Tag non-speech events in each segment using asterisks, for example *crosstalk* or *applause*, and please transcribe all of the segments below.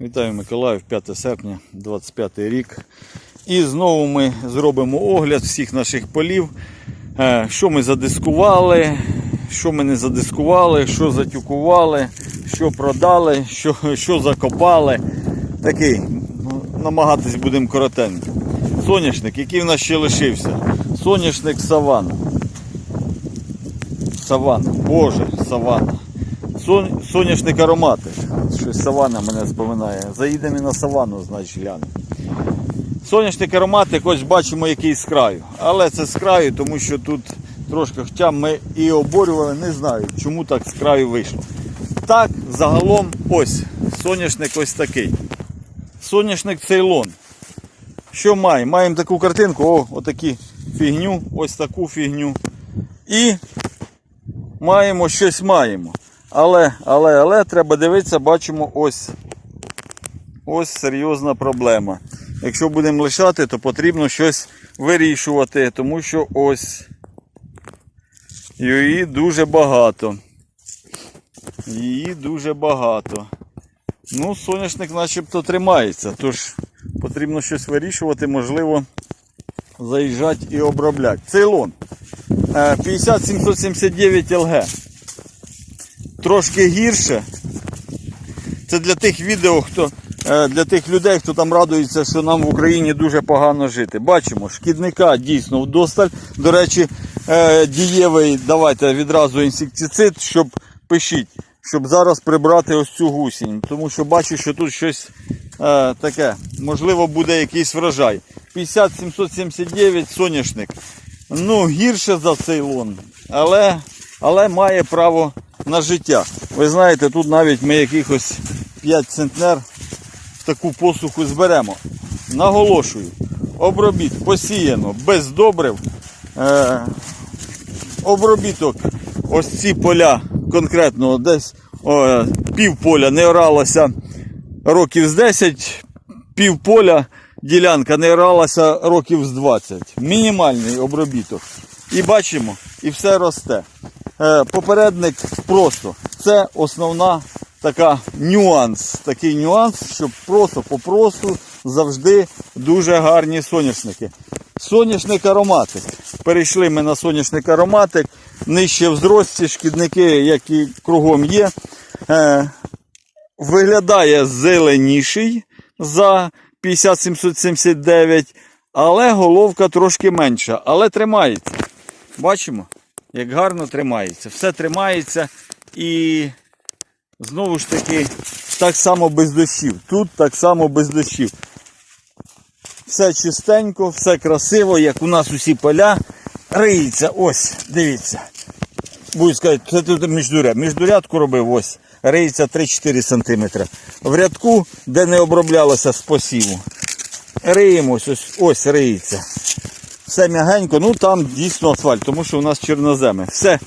Вітаю Миколаїв, 5 серпня, 25 рік. І знову ми зробимо огляд всіх наших полів. Е, Що ми задискували, що ми не задискували, що затюкували, що продали, що, що закопали. Такий, ну, намагатись будемо коротенько. Соняшник, який в нас ще лишився. Соняшник Савана. Савана, Боже, Савана. Сон, соняшник аромати. Щось савана мене споминає. Заїдемо і на савану, значить глянемо. Соняшник ароматик, ось бачимо який з краю. Але це з краю, тому що тут трошки, хоча ми і оборювали, не знаю, чому так з краю вийшло. Так, загалом ось соняшник ось такий. Соняшник цейлон. Що маємо? Маємо таку картинку, о, отакі фігню, ось таку фігню. І маємо щось маємо. Але, але, але треба дивитися, бачимо ось. Ось серйозна проблема. Якщо будемо лишати, то потрібно щось вирішувати, тому що ось її дуже багато. Її дуже багато. Ну, соняшник начебто тримається, тож потрібно щось вирішувати, можливо, заїжджати і обробляти. Цейлон. Е, 50779 ЛГ трошки гірше. Це для тих відео, хто, е, для тих людей, хто там радується, що нам в Україні дуже погано жити. Бачимо, шкідника дійсно вдосталь. До речі, е, дієвий, давайте відразу інсектицид, щоб пишіть, щоб зараз прибрати ось цю гусінь. Тому що бачу, що тут щось е, таке. Можливо, буде якийсь врожай. 50779 соняшник. Ну, гірше за цейлон, але, але має право на життя. Ви знаєте, тут навіть ми якихось 5 центнер в таку посуху зберемо. Наголошую, обробіт посіяно без добрив. Е, обробіток, ось ці поля конкретно десь о, пів поля не оралося років з 10, пів поля ділянка не оралася років з 20. Мінімальний обробіток. І бачимо, і все росте. Е, попередник просто. Це основна така нюанс. Такий нюанс, щоб просто попросту завжди дуже гарні соняшники. Соняшник ароматик. Перейшли ми на соняшник ароматик. Нижче в шкідники, які кругом є. Е, виглядає зеленіший за 50779, але головка трошки менша. Але тримається. Бачимо, як гарно тримається. Все тримається і знову ж таки так само без дощів. Тут так само без дощів. Все чистенько, все красиво, як у нас усі поля. Риється, ось, дивіться. Буду сказати, це тут міждуряд. Міждурядку робив ось. Риється 3-4 см. В рядку, де не оброблялося з посіву. Риємось, ось, ось риється. Все м'ягенько, ну там дійсно асфальт, тому що у нас чорноземи. Все,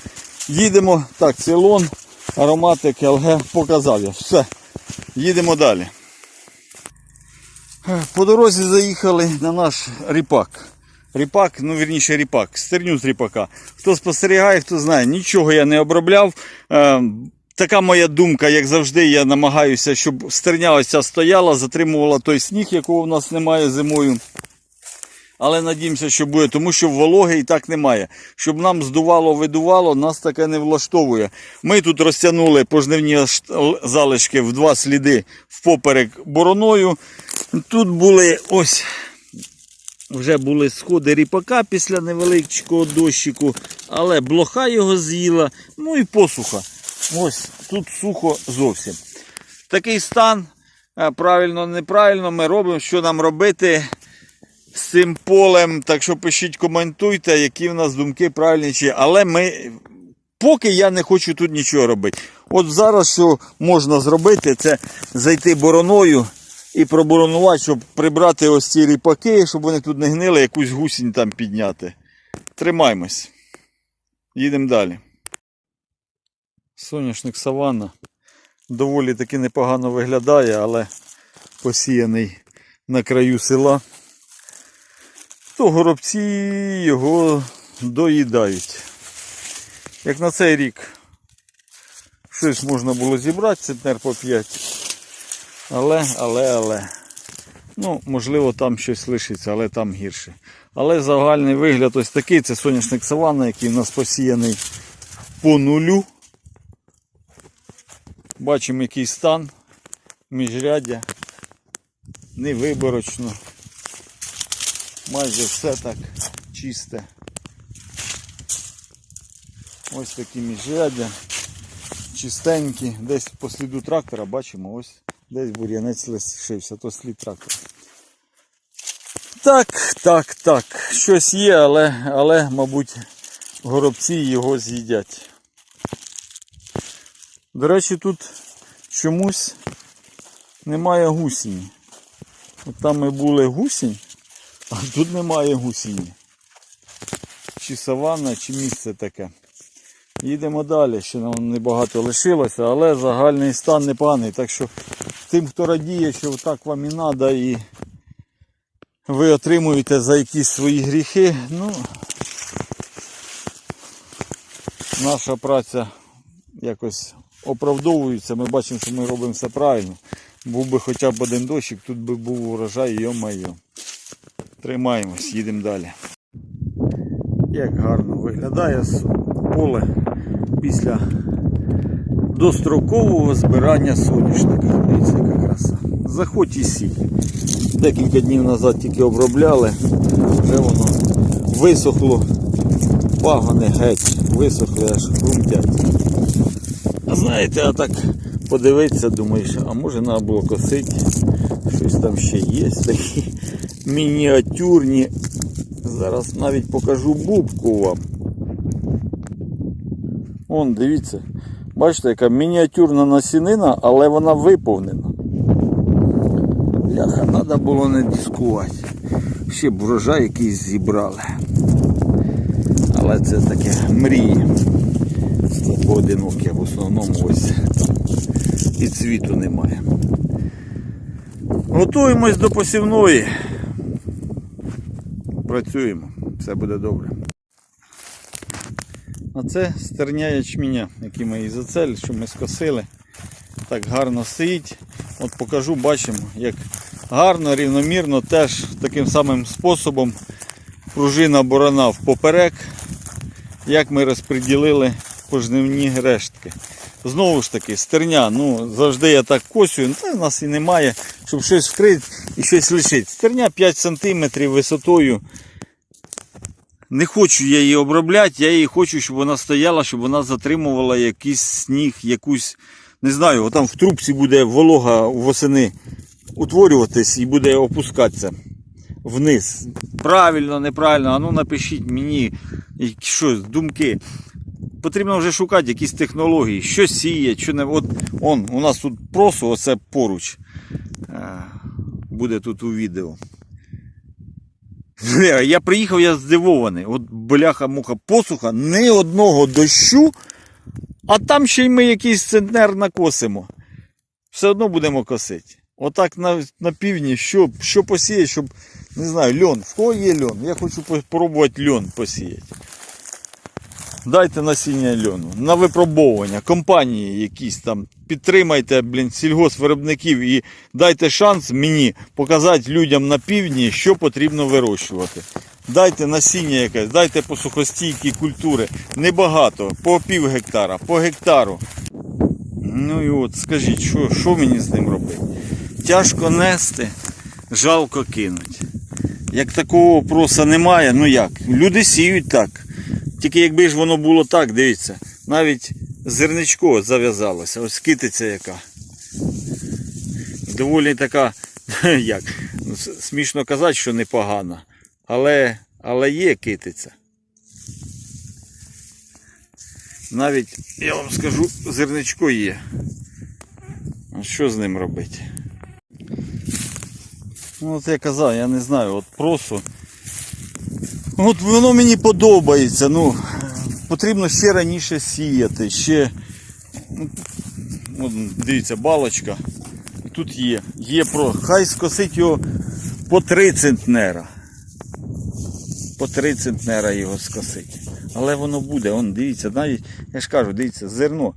їдемо. Так, цилон, ароматик, ЛГ показав я. Все, їдемо далі. По дорозі заїхали на наш ріпак. Ріпак, ну вірніше ріпак, стерню з ріпака. Хто спостерігає, хто знає, нічого я не обробляв. Е, така моя думка, як завжди, я намагаюся, щоб стерня ось ця стояла, затримувала той сніг, якого в нас немає зимою. Але надіємося, що буде, тому що вологи і так немає. Щоб нам здувало, видувало, нас таке не влаштовує. Ми тут розтягнули пожнивні залишки в два сліди впоперек бороною. Тут були ось вже були сходи ріпака після невеличкого дощику, але блоха його з'їла, ну і посуха. Ось тут сухо зовсім. Такий стан, правильно, неправильно, ми робимо, що нам робити з цим полем. Так що пишіть, коментуйте, які в нас думки правильні чи. Але ми. Поки я не хочу тут нічого робити. От зараз що можна зробити, це зайти бороною і проборонувати, щоб прибрати ось ці ріпаки, щоб вони тут не гнили, якусь гусінь там підняти. Тримаймось. Їдемо далі. Соняшник саванна доволі таки непогано виглядає, але посіяний на краю села. То горобці його доїдають. Як на цей рік щось можна було зібрати, центнер по 5. Але, але, але. Ну, можливо, там щось лишиться, але там гірше. Але загальний вигляд ось такий. Це соняшник саванна, який в нас посіяний по нулю. Бачимо, який стан міжряддя. Невиборочно. Майже все так чисте. Ось такі міжряддя. Чистенькі. Десь по сліду трактора бачимо, ось десь бур'янець лишився, то слід трактора. Так, так, так. Щось є, але, але мабуть, горобці його з'їдять. До речі, тут чомусь немає гусіні. От там ми були гусінь, а тут немає гусіні. Чи саванна, чи місце таке. Їдемо далі, ще нам небагато лишилося, але загальний стан непоганий. Так що тим, хто радіє, що так вам і треба, і ви отримуєте за якісь свої гріхи, ну наша праця якось оправдовується. Ми бачимо, що ми робимо все правильно. Був би хоча б один дощик, тут би був урожай, йо-майо. Тримаємось, їдемо далі. Як гарно виглядає поле після дострокового збирання соняшника. Дивіться, яка краса. Заходь і сій. Декілька днів назад тільки обробляли, вже воно висохло, пагони геть, висохли аж хрумтять. А знаєте, а так подивитися, думаєш, а може треба було косити, щось там ще є, такі мініатюрні. Зараз навіть покажу бубку вам. Вон, дивіться. Бачите, яка мініатюрна насінина, але вона виповнена. Ляха, треба було не дискувати. Ще б врожай якийсь зібрали. Але це таке мрії. Поодинокі, в основному ось там і цвіту немає. Готуємось до посівної. Працюємо, все буде добре. А це стерня ячменя, який ми і зацель, що ми скосили. Так гарно стоїть. От покажу, бачимо, як гарно, рівномірно, теж таким самим способом пружина борона впоперек, як ми розподілили пожнивні рештки. Знову ж таки, стерня, ну завжди я так косю, ну, нас і немає, щоб щось вкрити і щось лишити. Стерня 5 см висотою. Не хочу я її обробляти, я її хочу, щоб вона стояла, щоб вона затримувала якийсь сніг, якусь, не знаю, там в трубці буде волога восени утворюватись і буде опускатися вниз. Правильно, неправильно, а ну напишіть мені які- що, думки. Потрібно вже шукати якісь технології, що сіє, що не. От он, у нас тут просо, оце поруч. Буде тут у відео. Я приїхав, я здивований. От бляха-муха посуха, ні одного дощу, а там ще й ми якийсь центнер накосимо. Все одно будемо косити. Отак на, на півдні, що, що посіяти, щоб, не знаю, льон. В кого є льон? Я хочу спробувати льон посіяти. Дайте насіння льону на випробовування, компанії якісь там. Підтримайте, блін, сільгоспвиробників і дайте шанс мені показати людям на півдні, що потрібно вирощувати. Дайте насіння якесь, дайте посухостійкі культури. Небагато, по пів гектара, по гектару. Ну і от скажіть, що, що мені з ним робити? Тяжко нести, жалко кинуть. Як такого проса немає, ну як? Люди сіють так. Тільки якби ж воно було так, дивіться, навіть зерничко зав'язалося, ось китиця яка. Доволі така, *laughs* як, ну, смішно казати, що непогана, але, але є китиця. Навіть, я вам скажу, зерничко є. А що з ним робити? Ну, от я казав, я не знаю, от просто. От воно мені подобається. Ну, потрібно ще раніше сіяти, ще. Ну, от, дивіться, балочка. Тут є. Є про. Хай скосить його по 3 центнера. По 3 центнера його скосить. Але воно буде, он, дивіться, навіть, я ж кажу, дивіться, зерно.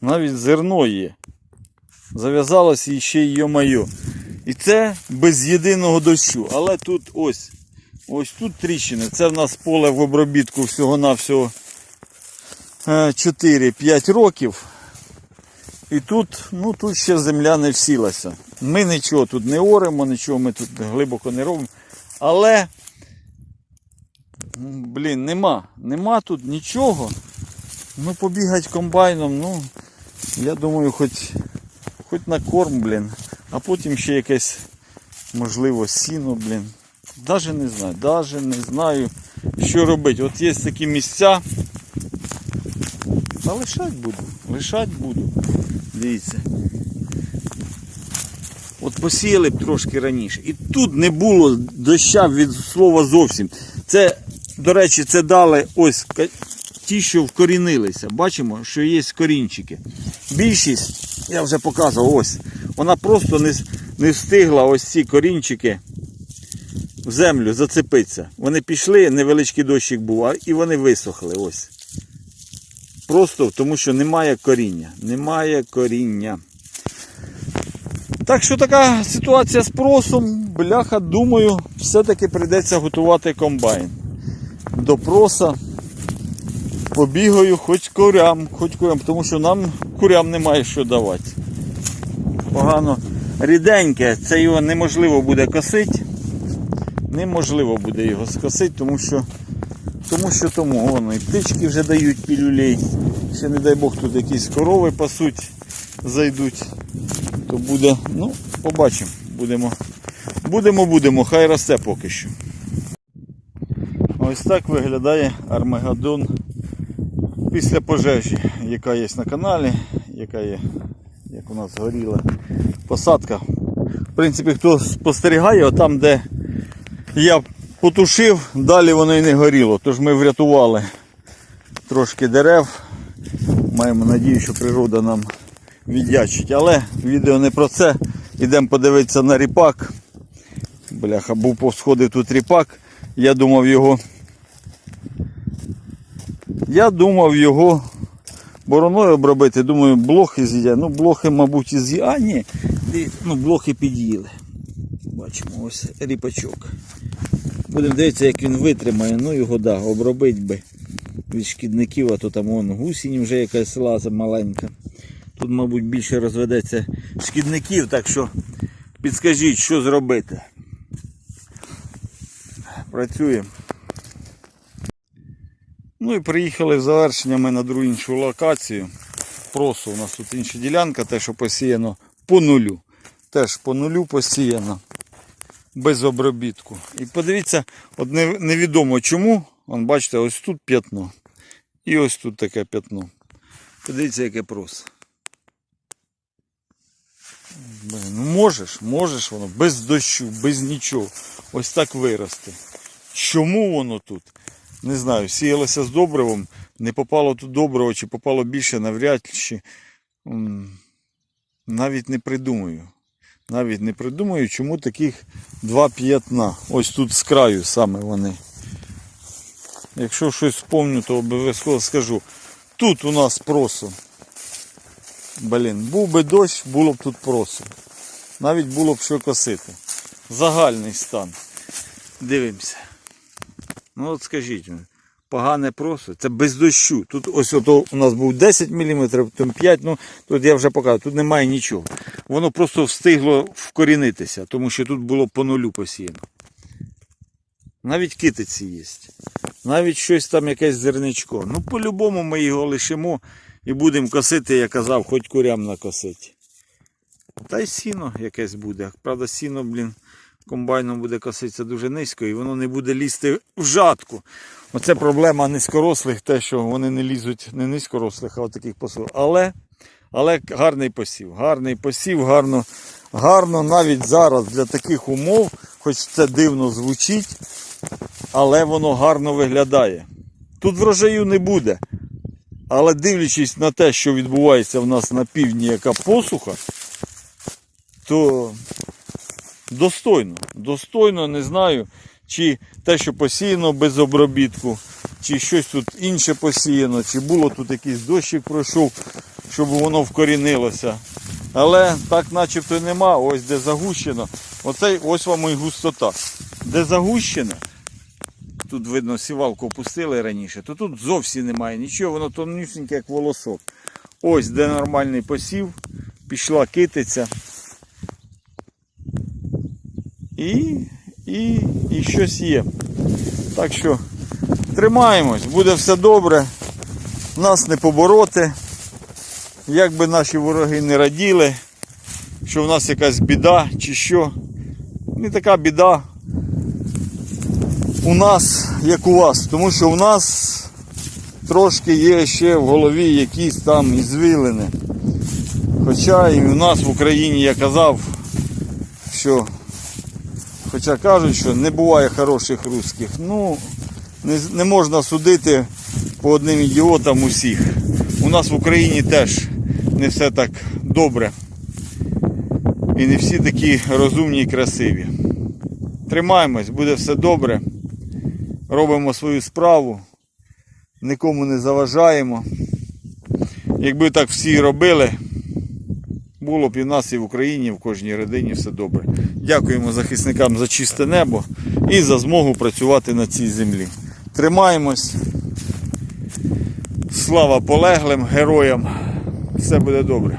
Навіть зерно є. Зав'язалось і ще й йо-майо. І це без єдиного дощу. Але тут ось. Ось тут тріщини. Це в нас поле в обробітку всього-навсього е, 4-5 років. І тут, ну, тут ще земля не всілася. Ми нічого тут не оремо, нічого ми тут глибоко не робимо. Але, блін, нема. Нема тут нічого. Ну, побігать комбайном, ну, я думаю, хоч, хоч на корм, блін. А потім ще якесь, можливо, сіно, блін. Даже не знаю, даже не знаю, що робити. От є такі місця. Та лишать буду, лишать буду. Дивіться. От посіяли б трошки раніше. І тут не було доща від слова зовсім. Це, до речі, це дали ось ті, що вкорінилися. Бачимо, що є корінчики. Більшість, я вже показував, ось. Вона просто не, не встигла ось ці корінчики в землю зацепитися. Вони пішли, невеличкий дощик був, і вони висохли. Ось. Просто тому, що немає коріння. Немає коріння. Так що така ситуація з просом, бляха, думаю, все-таки прийдеться готувати комбайн. До проса побігаю хоч курям, хоч курям, тому що нам курям немає що давати. Погано ріденьке, це його неможливо буде косити. Неможливо буде його скосити, тому що тому що тому воно і птички вже дають пілюлей. Ще не дай Бог тут якісь корови пасуть, зайдуть. То буде, ну, побачимо. Будемо, будемо, будемо, хай росте поки що. Ось так виглядає Армагеддон після пожежі, яка є на каналі, яка є, як у нас горіла посадка. В принципі, хто спостерігає, там, де я потушив, далі воно і не горіло. Тож ми врятували трошки дерев. Маємо надію, що природа нам віддячить. Але відео не про це. Йдемо подивитися на ріпак. Бляха, був повсходив тут ріпак. Я думав його. Я думав його бороною обробити. Думаю, блохи з'їдять. Ну, блохи, мабуть, і. А, ні, ну, блохи під'їли. Бачимо, ось ріпачок. Будемо дивитися, як він витримає. Ну його да, обробить би від шкідників, а то там вон гусінь вже якась лаза маленька. Тут, мабуть, більше розведеться шкідників, так що підскажіть, що зробити. Працюємо. Ну і приїхали в завершення ми на другу іншу локацію. Просто у нас тут інша ділянка, те, що посіяно по нулю. Теж по нулю посіяно. Без обробітку. І подивіться, от невідомо чому. Вон, бачите, ось тут п'ятно. І ось тут таке п'ятно. Подивіться, яке прос. Ну можеш, можеш воно без дощу, без нічого. Ось так вирости. Чому воно тут? Не знаю, сіялося з добривом, не попало тут добриво, чи попало більше навряд чи. Навіть не придумаю. Навіть не придумаю, чому таких два п'ятна. Ось тут з краю саме вони. Якщо щось спомню, то обов'язково скажу. Тут у нас просо. Блін, був би дощ, було б тут просо. Навіть було б що косити. Загальний стан. Дивимося. Ну от скажіть, погане просо. Це без дощу. Тут ось ото у нас був 10 мм, потім 5 ну тут я вже показав, тут немає нічого. Воно просто встигло вкорінитися, тому що тут було по нулю посіяно. Навіть китиці є. Навіть щось там якесь зерничко. Ну, по-любому ми його лишимо і будемо косити, я казав, хоч курям накосити. Та й сіно якесь буде. Правда, сіно, блін, комбайном буде коситися дуже низько і воно не буде лізти в жатку. Оце проблема низькорослих, те, що вони не лізуть не низькорослих, а таких посів. Але, але гарний посів. Гарний посів, гарно, гарно навіть зараз для таких умов, хоч це дивно звучить, але воно гарно виглядає. Тут врожаю не буде. Але дивлячись на те, що відбувається в нас на півдні, яка посуха, то достойно. Достойно, не знаю. чи те, що посіяно без обробітку, чи щось тут інше посіяно, чи було тут якийсь дощик пройшов, щоб воно вкорінилося. Але так начебто нема. Ось де загущено. Оце ось вам і густота. Де загущено, тут видно сівалку опустили раніше, то тут зовсім немає нічого, воно тонюсіньке, як волосок. Ось де нормальний посів, пішла китиця. І, і, і щось є. Так що тримаємось, буде все добре. Нас не побороти. Як би наші вороги не раділи, що в нас якась біда чи що. Не така біда у нас, як у вас. Тому що у нас трошки є ще в голові якісь там ізвілини. Хоча і у нас в Україні я казав, що Хоча кажуть, що не буває хороших русських. Ну, не, не можна судити по одним ідіотам усіх. У нас в Україні теж не все так добре. І не всі такі розумні і красиві. Тримаємось, буде все добре. Робимо свою справу, нікому не заважаємо. Якби так всі робили, було б і в нас, і в Україні, і в кожній родині все добре. Дякуємо захисникам за чисте небо і за змогу працювати на цій землі. Тримаємось. Слава полеглим героям. Все буде добре.